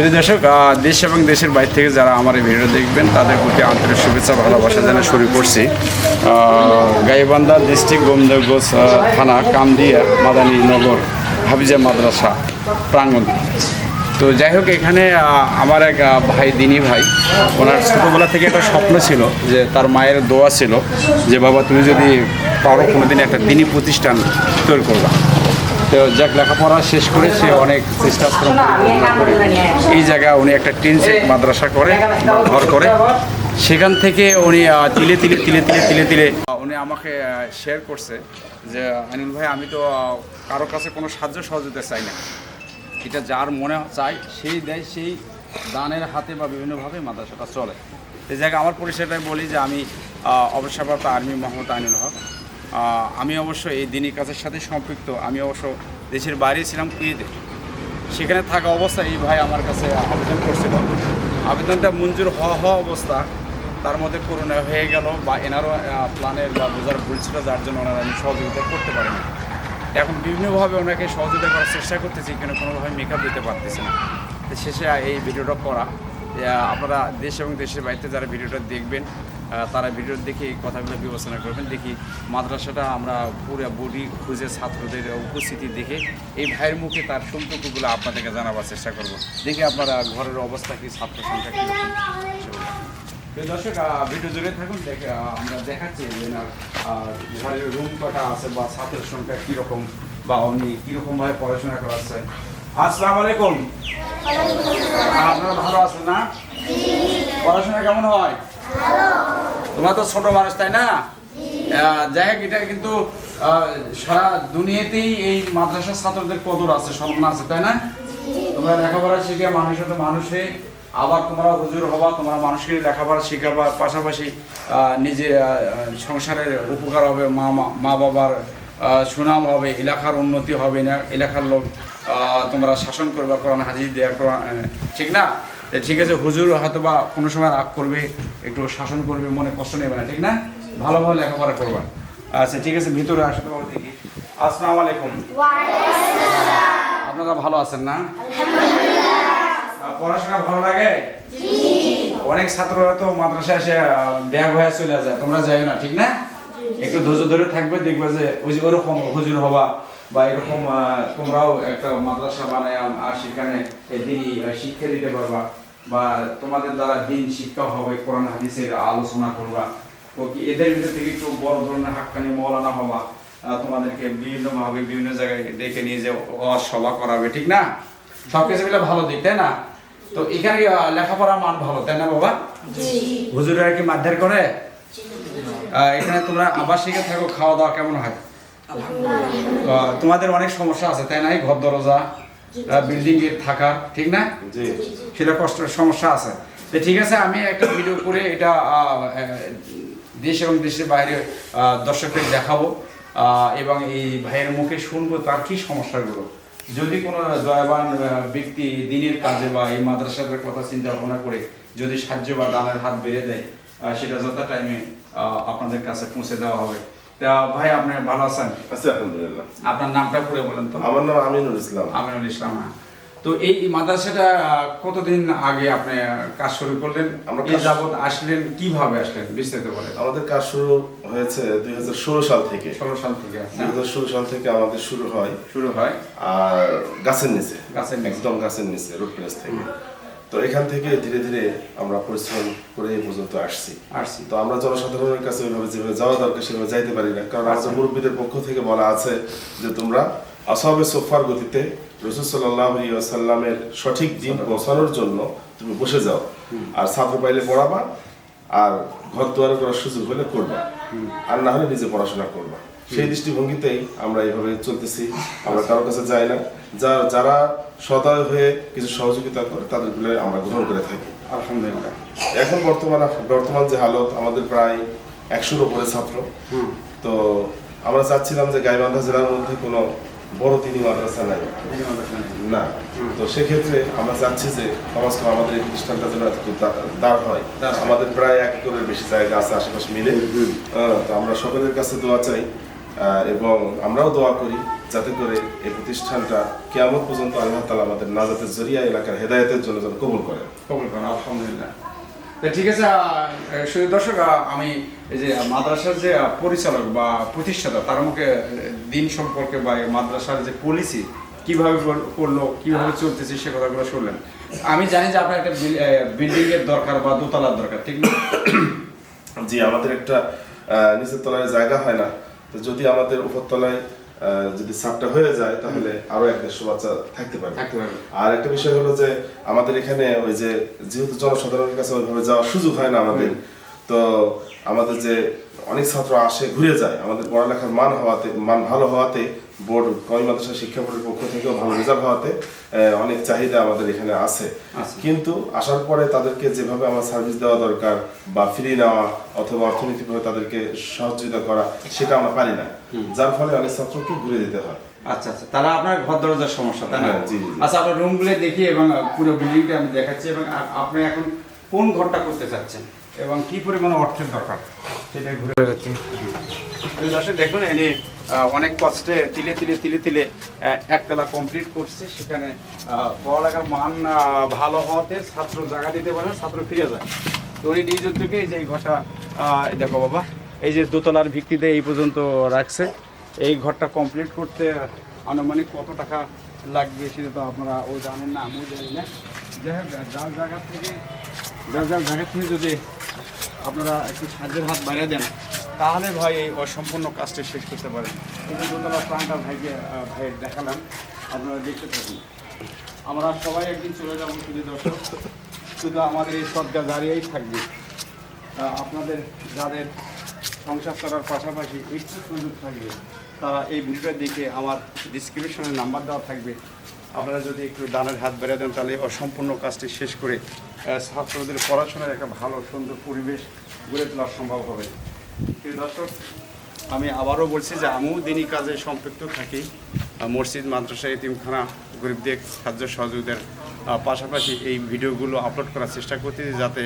প্রিয় দর্শক দেশ এবং দেশের বাইরে থেকে যারা আমার এই ভিডিও দেখবেন, তাদের প্রতি আন্তরিক শুভেচ্ছা, ভালোবাসা জানা শুরু করছি। গাইবান্ধা ডিস্ট্রিক্ট গোমদেবগঞ্জ থানা কামদিয়া, মাদানী নগর, হাফিজা মাদ্রাসা, প্রাঙ্গণ। তো যাই হোক, এখানে আমার এক ভাই, দিনী ভাই, ওনার ছোটোবেলা থেকে একটা স্বপ্ন ছিল যে তার মায়ের দোয়া ছিল যে, বাবা, তুমি যদি পারো, কোনোদিন একটা দিনী প্রতিষ্ঠান তৈরি করবা। তো যাক, লেখাপড়া শেষ করে সে অনেক চেষ্টা শ্রম করে এই জায়গায় উনি একটা টিন মাদ্রাসা করে, ঘর করে। সেখান থেকে উনি তিলে তিলে তিলে তিলে তিলে তিলে উনি আমাকে শেয়ার করছে যে অনিল ভাই, আমি তো কারও কাছে কোনো সাহায্য সহযোগিতা চাই না। এটা যার মনে চায়, সেই দেয়, সেই দানের হাতে বা বিভিন্নভাবে মাদ্রাসাটা চলে। এই জায়গায় আমার পরিচয়টাই বলি যে, আমি অবসরপ্রাপ্ত আর্মি মোহাম্মদ আইনুল হক। আমি অবশ্য এই দিনী কাজের সাথে সম্পৃক্ত। আমি অবশ্য দেশের বাইরে ছিলাম কুয়েতে। সেখানে থাকা অবস্থায় এই ভাই আমার কাছে আবেদন করছিল। আবেদনটা মঞ্জুর হওয়া হওয়া অবস্থা, তার মধ্যে করোনা হয়ে গেল বা এনারও প্ল্যানের বা বোঝার ভুল ছিল, যার জন্য ওনারা আমি সহযোগিতা করতে পারিনি এখন বিভিন্নভাবে ওনাকে সহযোগিতা করার চেষ্টা করতেছি, কিন্তু কোনোভাবে মেকআপ দিতে পারতেছি না। শেষে এই ভিডিওটা করা। আপনারা দেশ এবং দেশের বাইরে যারা ভিডিওটা দেখবেন তারা ভিডিও দেখে এই কথাগুলো বিবেচনা করবেন। দেখি মাদ্রাসাটা আমরা পুরো বডি খুঁজে ছাত্রদের উপস্থিতি দেখে এই ভাইয়ের মুখে তার সম্পর্কগুলো আপনাদেরকে জানাবার চেষ্টা করব। দেখি আপনারা ঘরের অবস্থা কি ছাত্র সংখ্যা কী দর্শক ভিডিও জুড়ে থাকুন দেখে আমরা দেখাচ্ছি যে না ঘরের রুম কটা আছে বা ছাত্রের সংখ্যা কীরকম বা উনি কীরকমভাবে পড়াশোনা করাচ্ছেন আসসালামু আলাইকুম। আপনারা ভালো আছেন না? পড়াশোনা কেমন হয়? তোমরা তো ছোট মানুষ, তাই না? যাই হোক, এটা কিন্তু সারা দুনিয়াতেই এই মাদ্রাসার ছাত্রদের কদর আছে, সম্মান আছে, তাই না? তোমরা লেখাপড়া শিখে মানুষের তো মানুষে, আবার তোমরা হুজুর হবা, তোমরা মানুষকে লেখাপড়া শিখাবা, পাশাপাশি নিজে সংসারের উপকার হবে, মা, মা- বাবার সুনাম হবে, এলাকার উন্নতি হবে না এলাকার লোক তোমরা শাসন করবে, কোরআন হাজির দেওয়া কোরআন ঠিক না? ঠিক আছে, হুজুর হয়তো বা কোনো সময় রাগ করবে, একটু শাসন করবে, মনে কষ্ট নেবে না, ঠিক না? ভালোভাবে লেখাপড়া করবা আচ্ছা ঠিক আছে, ভিতরে আসতে পারো দেখি আসসালামু আলাইকুম। আপনারা ভালো আছেন না? পড়াশোনা ভালো লাগে? অনেক ছাত্ররা তো মাদ্রাসায় এসে ব্যাগ হয়ে চলে যায়, তোমরা যাই না, ঠিক না? একটু ধৈর্য ধরে থাকবে, দেখবে যে ওই যে ওরকম হুজুর হবা বা এরকম তোমরাও একটা মাদ্রাসা বানায় আর সেখানে দিনই শিক্ষা দিতে পারবা বা তোমাদের দ্বারা দিন শিক্ষা হবে কোরআন হাদিসের আলোচনা করবা। তো কি এদের ভিতর থেকে একটু বড় ধরনের হাক্কানি মৌলানা হবা তোমাদেরকে বিভিন্ন ভাবে বিভিন্ন জায়গায় ডেকে নিয়ে যে সভা করাবে ঠিক না? সবকিছু মিলে ভালো দিক তাই না? তো এখানে আহ, লেখাপড়ার মান ভালো তাই না বাবা? হুজুরা কি মারধর করে? এখানে তোমরা আবাসিকে থাকো খাওয়া দাওয়া কেমন হয়? তোমাদের অনেক সমস্যা আছে তাই না? এই ঘর দরজা বিল্ডিং এর থাকা ঠিক না? সেটা কষ্ট সমস্যা আছে। তো ঠিক আছে আমি একটা ভিডিও করে এটা দেশ এবং দেশের বাইরে দর্শকদের দেখাবো। এবং এই ভাইয়ের মুখে শুনব তার কি সমস্যাগুলো। যদি কোনো দয়াবান ব্যক্তি দিনের কাজে বা এই মাদ্রাসার কথা চিন্তা ভাবনা করে যদি সাহায্য বা দানের হাত বেড়ে দেয় সেটা যথা টাইমে আপনাদের কাছে পৌঁছে দেওয়া হবে। তা ভাই আপনি ভালো আছেন? আছি আলহামদুলিল্লাহ। আপনার নামটা করে বলেন তো। আমার নাম আমিনুল ইসলাম। আমিনুল ইসলাম হ্যাঁ। তো এই মাদ্রাসাটা কতদিন আগে আপনি কাজ শুরু করলেন? আমরা এই যাবত আসলেন কীভাবে আসলেন? বিস্তারিত বলেন। আমাদের কাজ শুরু হয়েছে দুই হাজার ষোলো সাল থেকে। ষোলো সাল থেকে দুই হাজার ষোলো সাল থেকে আমাদের শুরু হয়। শুরু হয়। আর গাছের নিচে। গাছের একদম গাছের নিচে রোড প্লেস থেকে। তো এখান থেকে ধীরে ধীরে আমরা পরিশ্রম করে এই পর্যন্ত আসছি। আসছি। তো আমরা জনসাধারণের কাছে ওইভাবে যেভাবে যাওয়া দরকার সেভাবে যাইতে পারি না। কারণ আমাদের মুরব্বীদের পক্ষ থেকে বলা আছে যে তোমরা আসবে সোফার গতিতে রসুল সাল্লাহ সাল্লামের সঠিক দিন পৌঁছানোর জন্য তুমি বসে যাও। আর ছাত্র পাইলে পড়াবা আর ঘর দুয়ারে করার সুযোগ হলে করবা। আর না হলে নিজে পড়াশোনা করবা। সেই দৃষ্টিভঙ্গিতেই আমরা এইভাবে চলতেছি। আমরা কারোর কাছে যাই না। যা যারা সদয় হয়ে কিছু সহযোগিতা করে তাদেরগুলো আমরা গ্রহণ করে থাকি। আলহামদুলিল্লাহ। এখন বর্তমান বর্তমান যে হালত আমাদের প্রায় একশোর উপরে ছাত্র। তো আমরা চাচ্ছিলাম যে গাইবান্ধা জেলার মধ্যে কোনো বড় তিনি মাদ্রাসা নাই। না। তো সেক্ষেত্রে আমরা চাচ্ছি যে সমাজ আমাদের এই প্রতিষ্ঠানটা যেন একটু দাঁড় হয়। আমাদের প্রায় এক একরের বেশি জায়গা আছে আশেপাশে মিলে। তো আমরা সকলের কাছে দোয়া চাই এবং আমরাও দোয়া করি যাতে করে এই প্রতিষ্ঠানটা কেমন পর্যন্ত আল্লাহ তালা আমাদের নাজাতের জরিয়া এলাকার হেদায়তের জন্য যেন কবুল করেন কবুল করেন আলহামদুলিল্লাহ। ঠিক আছে শুধু দর্শক আমি এই যে মাদ্রাসার যে পরিচালক বা প্রতিষ্ঠাতা তার মুখে দিন সম্পর্কে বা মাদ্রাসার যে পলিসি কীভাবে করল কীভাবে চলতেছে সে কথাগুলো শুনলেন। আমি জানি যে আপনার একটা বিল্ডিং এর দরকার বা দোতলার দরকার ঠিক না? জি আমাদের একটা আহ, নিচের তলায় জায়গা হয় না। তো যদি আমাদের উপরতলায় যদি সাপটা হয়ে যায় তাহলে আরও এক দেড়শো বাচ্চা থাকতে পারে। আর একটা বিষয় হলো যে আমাদের এখানে ওই যে যেহেতু জনসাধারণের কাছে ওইভাবে যাওয়ার সুযোগ হয় না আমাদের তো আমাদের যে অনেক ছাত্র আসে ঘুরে যায় আমাদের পড়ালেখার মান হওয়াতে মান ভালো হওয়াতে বোর্ড কমি মাদ্রাসা শিক্ষা বোর্ডের পক্ষ থেকেও ভালো রেজাল্ট হওয়াতে অনেক চাহিদা আমাদের এখানে আছে। কিন্তু আসার পরে তাদেরকে যেভাবে আমার সার্ভিস দেওয়া দরকার বা ফ্রি নেওয়া অথবা অর্থনৈতিকভাবে তাদেরকে সহযোগিতা করা সেটা আমরা পারি না। যার ফলে অনেক ছাত্রকে ঘুরে দিতে হয়। আচ্ছা আচ্ছা। তারা আপনার ঘর দরজার সমস্যা তাই না? হ্যাঁ। আচ্ছা আপনার রুমগুলো দেখি এবং পুরো বিল্ডিংটা আমি দেখাচ্ছি এবং আপনি এখন কোন ঘরটা করতে চাচ্ছেন এবং কি পরিমাণ অর্থের দরকার? সেটা ঘুরে যাচ্ছি দেখুন, এনে অনেক কষ্টে তিলে তিলে তিলে তিলে একতলা কমপ্লিট করছে। সেখানে পড়ালেখার মান ভালো হওয়াতে ছাত্র জায়গা দিতে পারে ছাত্র ফিরে যায়। তো উনি নিজ উদ্যোগে যে ঘরটা দেখো বাবা, এই যে দোতলার ভিত্তিতে এই পর্যন্ত রাখছে। এই ঘরটা কমপ্লিট করতে আনুমানিক কত টাকা লাগবে সেটা তো আপনারা ও জানেন না, আমিও জানি না। যাই হোক যার জায়গা থেকে, যার যার জায়গা থেকে যদি আপনারা একটু সাহায্যের হাত বাড়িয়ে দেন তাহলে ভাই এই অসম্পূর্ণ কাজটি শেষ করতে পারেন। যে দোতলা প্রাণটা ভাইকে আহ, ভাই দেখালাম। আপনারা দেখতে থাকুন। আমরা সবাই একদিন চলে যাব শুধু দর্শক। শুধু আমাদের এই সদ্গা দাঁড়িয়েই থাকবে। আপনাদের যাদের সংসার করার পাশাপাশি একটু সুযোগ থাকবে তারা এই ভিডিওটা দেখে আমার ডিসক্রিপশনে নাম্বার দেওয়া থাকবে। আপনারা যদি একটু দানের হাত বেড়ে দেন তাহলে অসম্পূর্ণ কাজটি শেষ করে ছাত্রদের পড়াশোনার একটা ভালো সুন্দর পরিবেশ গড়ে তোলা সম্ভব হবে। দর্শক, আমি আবারও বলছি যে আমিও দিনই কাজে সম্পৃক্ত থাকি। মসজিদ, মাদ্রাসা, এতিমখানা গরিবদের সাহায্য সহযোগিতার পাশাপাশি এই ভিডিওগুলো আপলোড করার চেষ্টা করতেছি যাতে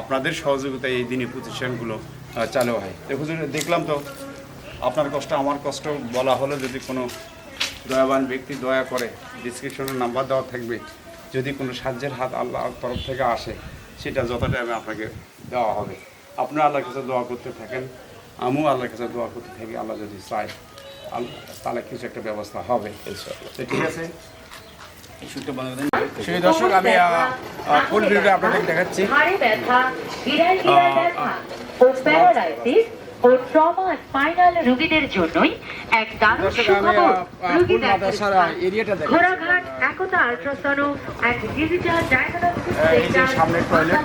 আপনাদের সহযোগিতায় এই দিনী প্রতিষ্ঠানগুলো চালু হয়। দেখলাম তো আপনার কষ্ট, আমার কষ্ট বলা হলো যদি কোনো দয়াবান ব্যক্তি দয়া করে ডিসক্রিপশনের নাম্বার দেওয়া থাকবে, যদি কোনো সাহায্যের হাত আল্লাহর তরফ থেকে আসে, সেটা যত টাইমে আপনাকে দেওয়া হবে। আপনারা আল্লাহর কাছে দোয়া করতে থাকেন আমিও আল্লাহর কাছে দোয়া করতে থাকি আল্লাহ যদি চাই তাহলে কিছু একটা ব্যবস্থা হবে। ঠিক আছে। সেই দর্শক আমি ফুল ভিডিওটা আপনাদের দেখাচ্ছি। ও ট্রমা স্পাইনাল রোগীদের জন্যই এক দারুণ সুখবর রোগী ঘোড়াঘাট একতা আল্ট্রাসাউন্ড এক ডিজিটাল ডায়াগনস্টিক এই সামনে টয়লেট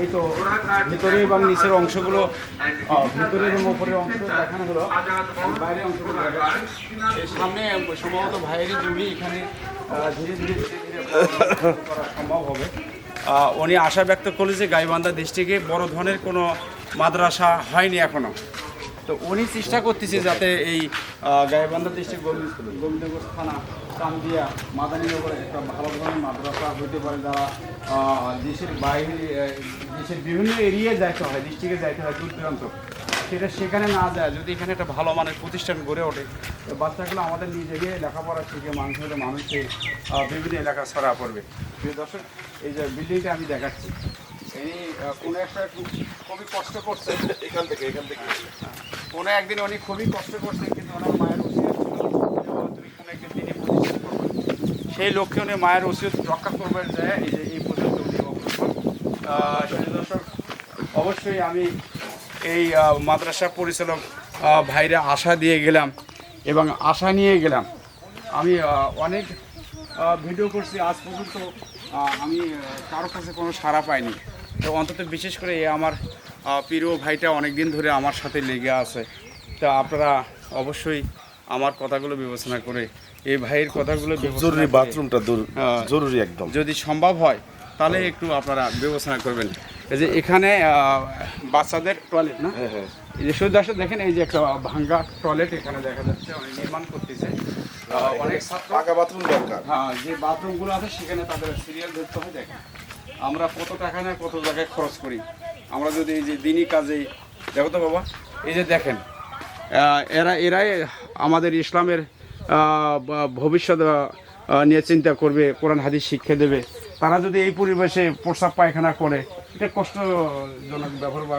এই তো ভিতরে এবং নিচের অংশগুলো ভিতরে এবং উপরের অংশ দেখানো হলো। বাইরের অংশগুলো দেখা যাচ্ছে। এই সামনে সম্ভবত ভাইয়েরই জমি এখানে ধীরে ধীরে ধীরে করা সম্ভব হবে। উনি আশা ব্যক্ত করলেন যে গাইবান্ধা ডিস্ট্রিক্টে বড় ধরনের কোনো মাদ্রাসা হয়নি এখনও তো উনি চেষ্টা করতেছে যাতে এই গাইবান্ধা ডিস্ট্রিক্ট গোবিন্দপুর থানা, কান্দিয়া মাদানীনগরে একটা ভালো ধরনের মাদ্রাসা হইতে পারে যারা দেশের বাইরে দেশের বিভিন্ন এরিয়ায় যাইতে হয় ডিস্ট্রিক্টে যাইতে হয় দূর দূরান্ত। সেটা সেখানে না যায় যদি এখানে একটা ভালো মানের প্রতিষ্ঠান গড়ে ওঠে তো বাচ্চাগুলো আমাদের নিজে গিয়ে লেখাপড়া শিখে মানুষ হলে মানুষকে বিভিন্ন এলাকা ছড়া পড়বে। প্রিয় দর্শক এই যে বিল্ডিংটা আমি দেখাচ্ছি এই কোনো একটা খুবই কষ্ট করছে। এখান থেকে এখান থেকে। কোনো একদিন উনি খুবই কষ্ট করছেন কিন্তু ওনার মায়ের তুমি কোনো একদিন সেই লক্ষ্যে উনি মায়ের ওসিয়ত রক্ষা করবেন যে এই যে এই পর্যন্ত উনি অগ্রসর। দর্শক অবশ্যই আমি এই মাদ্রাসা পরিচালক ভাইরা আশা দিয়ে গেলাম এবং আশা নিয়ে গেলাম। আমি অনেক ভিডিও করছি আজ পর্যন্ত আমি কারও কাছে কোনো সাড়া পাইনি। তো অন্তত বিশেষ করে এই আমার প্রিয় ভাইটা অনেক দিন ধরে আমার সাথে লেগে আছে। তা আপনারা অবশ্যই আমার কথাগুলো বিবেচনা করে এই ভাইয়ের কথাগুলো জরুরি বাথরুমটা। জরুরি একদম। যদি সম্ভব হয় তাহলে একটু আপনারা বিবেচনা করবেন। এই যে এখানে বাচ্চাদের টয়লেট না? হ্যাঁ হ্যাঁ। এই যে শুধু দেখেন এই যে একটা ভাঙ্গা টয়লেট এখানে দেখা যাচ্ছে অনেক নির্মাণ করতেছে। আহ, অনেক ছাত্র পাকা বাথরুম দরকার। হ্যাঁ যে বাথরুমগুলো আছে সেখানে তাদের সিরিয়াল ধরতে হয় দেখেন। আমরা কত টাকা না কত জায়গায় খরচ করি। আমরা যদি এই যে দিনই কাজে দেখো তো বাবা এই যে দেখেন এরা এরাই আমাদের ইসলামের ভবিষ্যৎ নিয়ে চিন্তা করবে কোরআন হাদিস শিক্ষা দেবে। তারা যদি এই পরিবেশে প্রস্রাব পায়খানা করে এটা কষ্টজনক ব্যবহার বা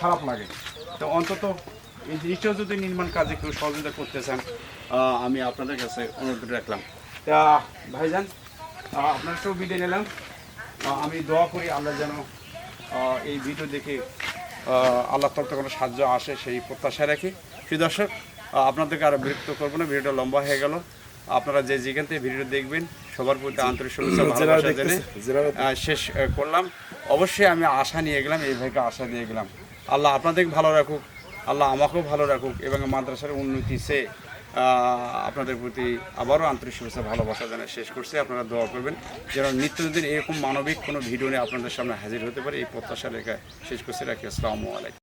খারাপ লাগে। তো অন্তত এই জিনিসটা যদি নির্মাণ কাজে কেউ সহযোগিতা করতে চান আমি আপনাদের কাছে অনুরোধ রাখলাম। তা ভাইজান আপনার সব বিদায় নিলাম। আমি দোয়া করি আল্লাহ যেন এই ভিডিও দেখে আল্লাহ তরফ কোনো সাহায্য আসে সেই প্রত্যাশা রাখি। প্রিয় দর্শক আপনাদেরকে আরও বিরক্ত করব না ভিডিওটা লম্বা হয়ে গেল। আপনারা যে যেখান থেকে ভিডিও দেখবেন সবার প্রতি আন্তরিক শুভেচ্ছা শেষ করলাম। অবশ্যই আমি আশা নিয়ে গেলাম, এই ভাইকে আশা দিয়ে গেলাম। আল্লাহ আপনাদেরকে ভালো রাখুক, আল্লাহ আমাকেও ভালো রাখুক এবং মাদ্রাসার উন্নতি সে আপনাদের প্রতি আবারও আন্তরিক শুভেচ্ছা, ভালোবাসা জানা শেষ করছে। আপনারা দোয়া করবেন যেন নিত্যদিন এরকম মানবিক কোনো ভিডিও নিয়ে আপনাদের সামনে হাজির হতে পারে। এই প্রত্যাশা রেখায় শেষ করছি। রাখি। আসসালামু আলাইকুম।